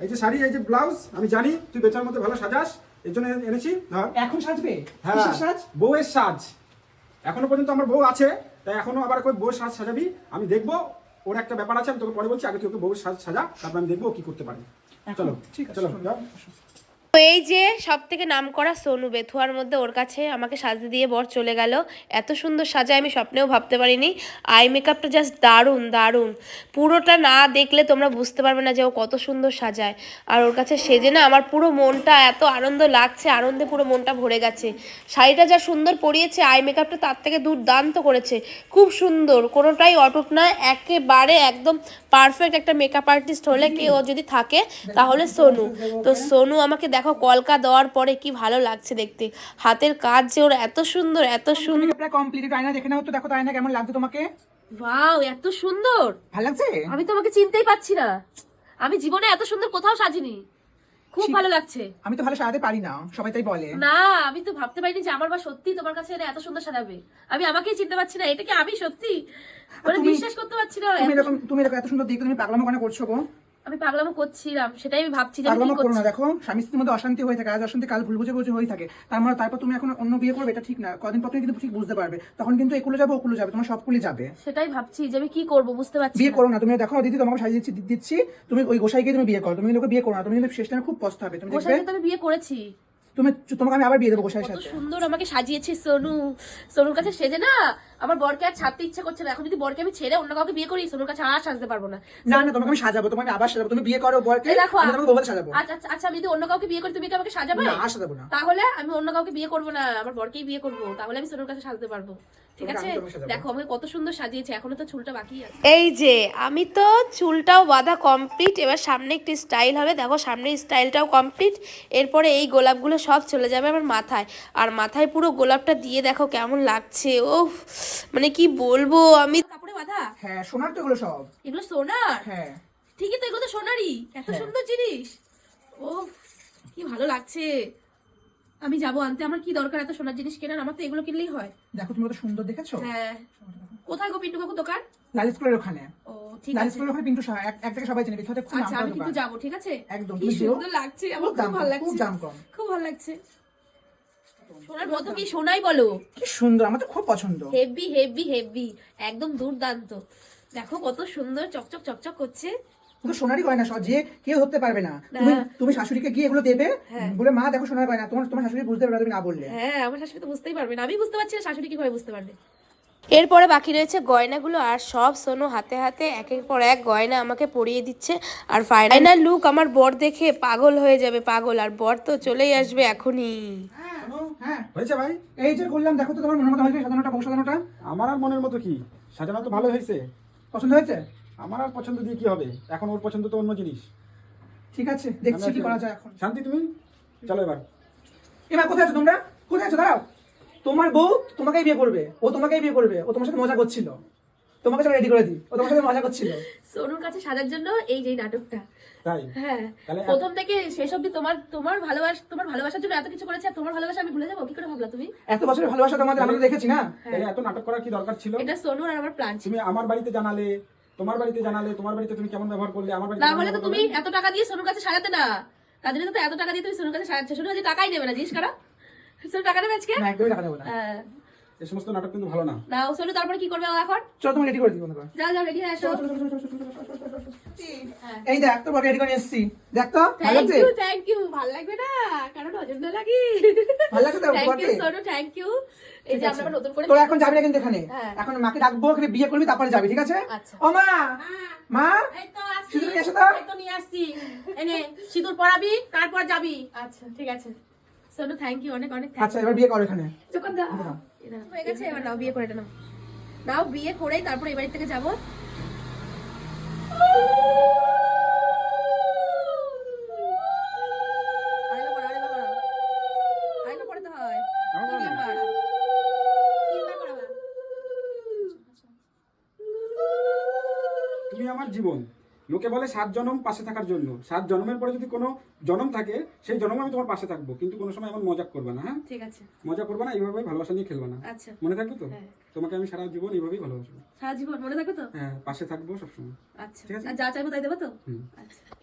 আমি শাড়ি এই যে ব্লাউজ আমি জানি তুই বেচার মধ্যে ভালো সাজাস। এর জন্য এনেছি ধর। এখন সাজবে? হ্যাঁ। সাজ? বউয়ের সাজ। এখনও পর্যন্ত আমার বউ আছে তাই এখনও আবার কই বউয়ের সাজ সাজাবি। আমি দেখব ওর একটা ব্যাপার আছে আমি তোকে পরে বলছি আগে তুই ওকে বউয়ের সাজ সাজা তারপর আমি দেখব কি করতে পারি। চলো ঠিক আছে চলো তো এই যে সব থেকে নাম করা সোনু বেথুয়ার মধ্যে ওর কাছে আমাকে সাজতে দিয়ে বর চলে গেল। এত সুন্দর সাজায় আমি স্বপ্নেও ভাবতে পারিনি। আই মেকআপটা জাস্ট দারুণ দারুণ। পুরোটা না দেখলে তোমরা বুঝতে পারবে না যে ও কত সুন্দর সাজায়। আর ওর কাছে সেজে না আমার পুরো মনটা এত আনন্দ লাগছে, আনন্দে পুরো মনটা ভরে গেছে। শাড়িটা যা সুন্দর পরিয়েছে আই মেকআপটা তার থেকে দুর্দান্ত করেছে। খুব সুন্দর, কোনোটাই অটুট না, একেবারে একদম পারফেক্ট একটা মেকআপ আর্টিস্ট হলে কেউ যদি থাকে, তাহলে সোনু। তো সোনু আমাকে দেখো কলকা দেওয়ার পরে কি ভালো লাগছে দেখতে। হাতের কাজ যে ওর এত সুন্দর এত সুন্দর কমপ্লিট আয়না দেখে নাও তো দেখো তো আয়না কেমন লাগছে তোমাকে। ওয়াও এত সুন্দর! ভালো লাগছে? আমি তোমাকে চিনতেই পাচ্ছি না। আমি জীবনে এত সুন্দর কোথাও সাজিনি। খুব ভালো লাগছে। আমি তো ভালো সাজাতে পারি না সবাই তাই বলে। না আমি তো ভাবতে পারিনি যে আমার বা সত্যি তোমার কাছে এত সুন্দর সাজাবে। আমি আমাকেই চিনতে পারছি না এটা কি আমি সত্যি? মানে বিশ্বাস করতে পারছি না। তুমি এরকম তুমি এরকম এত সুন্দর দেখতে তুমি পাগলামো কেন করছ গো? আমি পাগলামো করছিলাম সেটাই আমি ভাবছি যে পাগলামো করো না দেখো স্বামী স্ত্রীর মধ্যে অশান্তি হয়ে থাকে আজ অশান্তি কাল ভুল বুঝে বুঝে হয়ে থাকে। তার মানে তারপর তুমি এখন অন্য বিয়ে করবে এটা ঠিক না। কদিন পর তুমি কিন্তু ঠিক বুঝতে পারবে। তখন কিন্তু একুলো যাবে ওকুলো যাবে তোমার সবকুলি যাবে। সেটাই ভাবছি যে আমি কি করব বুঝতে পারছি বিয়ে করো না তুমি দেখো দিদি তোমাকে সাজিয়ে দিচ্ছি দিচ্ছি তুমি ওই গোসাইকে তুমি বিয়ে করো। তুমি লোকে বিয়ে করো না তুমি কিন্তু শেষ টাইমে খুব কষ্ট হবে। তুমি দেখবে? গোসাইকে আমি বিয়ে করেছি। তুমি তোমাকে আমি আবার বিয়ে দেবো গোসাইয়ের সাথে। সুন্দর আমাকে সাজিয়েছে সোনু। সোনুর কাছে সেজে না আমার বরকে আর ছাড়তে ইচ্ছা করছে না। এখন যদি বরকে আমি ছেড়ে অন্য কাউকে বিয়ে করি সোনুর কাছে আর সাজতে পারব না। না না তোমাকে আমি সাজাবো তোমাকে আবার সাজাবো। তুমি বিয়ে করো বরকে দেখো আমি তোমাকে বউকে সাজাবো। আচ্ছা আচ্ছা আচ্ছা আমি যদি অন্য কাউকে বিয়ে করি তুমি কি আমাকে সাজাবে? না আর সাজাবো না। তাহলে আমি অন্য কাউকে বিয়ে করব না আমার বরকেই বিয়ে করব। তাহলে আমি সোনুর কাছে সাজতে পারব। ঠিক আছে। দেখো আমাকে কত সুন্দর সাজিয়েছে এখনও তো চুলটা বাকি আছে। এই যে আমি তো চুলটাও বাঁধা কমপ্লিট এবার সামনে একটি স্টাইল হবে। দেখো সামনে স্টাইলটাও কমপ্লিট এরপরে এই গোলাপগুলো সব চলে যাবে আমার মাথায়। আর মাথায় পুরো গোলাপটা দিয়ে দেখো কেমন লাগছে ও মানে কি বলব আমি কাপড়ে বাঁধা? হ্যাঁ সোনার তো এগুলো সব। এগুলো সোনার? হ্যাঁ। ঠিকই তো এগুলো তো সোনারই। এত হ্যাঁ। সুন্দর জিনিস। ও কি ভালো লাগছে। আমি যাব আনতে আমার কি দরকার এত সোনার জিনিস কেনার? আমার তো এগুলো কিনলেই হয়। দেখো তুমি কত সুন্দর দেখেছ? হ্যাঁ। কোথায় গো পিন্টু কাকু দোকান? লাল স্কুলের ওখানে। ও ঠিক লাল আছে। স্কুলের ওখানে পিন্টু সাহা এক এক থেকে সবাই চেনে বিখ্যাত খুব আচ্ছা আমি কিন্তু। যাব ঠিক আছে? একদম, কি সুন্দর লাগছে আমার খুব ভালো কম, খুব লাগছে দাম কম। খুব ভালো লাগছে। সোনার মতো কি সোনাই বলো? কি সুন্দর আমার তো খুব পছন্দ। হেভি হেভি হেভি একদম দুর্দান্ত। দেখো কত সুন্দর চকচক চকচক করছে। সোনারই গয়না কেউ ধরতে পারবে না। তুমি হ্যাঁ। তুমি শাশুড়িকে গিয়ে এগুলো দেবে হ্যাঁ। বলে মা দেখো সোনার গয়না তোমার তোমার শাশুড়ি বুঝতে পারবে না তুমি না বললে। হ্যাঁ আমার শাশুড়ি তো বুঝতেই পারবে না। আমি বুঝতে পারছি না শাশুড়ি কীভাবে বুঝতে পারবে। এরপরে বাকি রয়েছে গয়নাগুলো আর সব সোনো হাতে হাতে একের পর এক গয়না আমাকে পরিয়ে দিচ্ছে। আর ফাইনাল লুক আমার বর দেখে পাগল হয়ে যাবে পাগল। আর বর তো চলেই আসবে এখনই। হ্যাঁ। হয়েছে ভাই? এই যে করলাম দেখো তো তোমার মনের মতো হয়েছে সাজানোটা বউ সাজানোটা? আমার আর মনের মতো কি? সাজানো তো ভালো হয়েছে। পছন্দ হয়েছে? আমার আর পছন্দ দিয়ে কি হবে? এখন ওর পছন্দ তো অন্য জিনিস। ঠিক আছে দেখছি কি করা যায় এখন। শান্তি তুমি? চলো এবার। এবার কোথায় আছো তোমরা? কোথায় আছো? দাঁড়াও। তোমার বউ তোমাকেই বিয়ে করবে। ও তোমাকেই বিয়ে করবে। ও তোমার সাথে মজা করছিল। তোমাকে চলো রেডি করে দিই। ও তোমার সাথে মজা করছিল। সোনুর কাছে সাজার জন্য এই যে নাটকটা। তাই? হ্যাঁ। প্রথম থেকে শেষ অব্দি তোমার তোমার ভালোবাসা তোমার ভালোবাসার জন্য এত কিছু করেছে তোমার ভালোবাসা আমি ভুলে যাব? কি করে ভাবলা তুমি? এত বছরের ভালোবাসা তোমাদের আমরা তো দেখেছি না? তাহলে এত নাটক করার কি দরকার ছিল? এটা সোনুর আর আমার প্ল্যান তুমি আমার বাড়িতে জানালে তোমার বাড়িতে জানালে তোমার বাড়িতে তুমি কেমন ব্যবহার করলে আমার বাড়িতে না হলে তো তুমি এত টাকা দিয়ে সোনুর কাছে সাজাতে না। তার জন্য তো এত টাকা দিয়ে তুমি সোনুর কাছে সাজাচ্ছ। সোনু কাছে টাকাই নেবে না জিনিস কারা। সোনু টাকা নেবে আজকে? না একদমই টাকা দেবো না। হ্যাঁ। এই সমস্ত নাটক কিন্তু ভালো না। সোনু তারপরে কি করবে এখন? চলো তুমি রেডি করে দিই বন্ধু যাও যাও রেডি হয়ে আসো এই দেখ তোর রেডি করে এসেছি। দেখ তো ভালো থ্যাংক লাগছে? ইউ থ্যাংক ইউ ভালো লাগবে না? কারণ লাগে ভালো লাগছে তো thank you Sonu thank you এই যে আমরা নতুন করে তোরা এখন যাবি না কিন্তু এখানে? হ্যাঁ। এখন মাকে ডাকবো এখানে বিয়ে করবি তারপরে যাবি ঠিক আছে? আচ্ছা। ও মা! মা! এই তো আসছি। সিঁদুর নিয়ে এসো তো। এই তো নিয়ে আসছি। এনে সিঁদুর পরাবি তারপর যাবি। আচ্ছা ঠিক আছে। সোনু থ্যাংক ইউ অনেক অনেক আচ্ছা এবার বিয়ে করো এখানে। চোখ দাও হয়ে গেছে এবার নাও বিয়ে করে নাও। নাও বিয়ে করেই তারপর এই বাড়ি থেকে যাব। হয়। তুমি আমার জীবন। লোকে বলে সাত জনম পাশে থাকার জন্য। সাত জন্মের পরে যদি কোনো জন্ম থাকে সেই জন্ম আমি তোমার পাশে থাকব। কিন্তু কোনো সময় এমন মজা করবে না হ্যাঁ? ঠিক আছে। মজা করবে না এইভাবে ভালোবাসা নিয়ে খেলবে না। আচ্ছা। মনে থাকবে তো? হ্যাঁ। তোমাকে আমি সারা জীবন এইভাবেই ভালোবাসবো। সারা জীবন? মনে থাকবে তো? হ্যাঁ পাশে থাকব সবসময়। আচ্ছা। ঠিক আছে। আর যা চাইব তাই দেবো তো? হুম। আচ্ছা।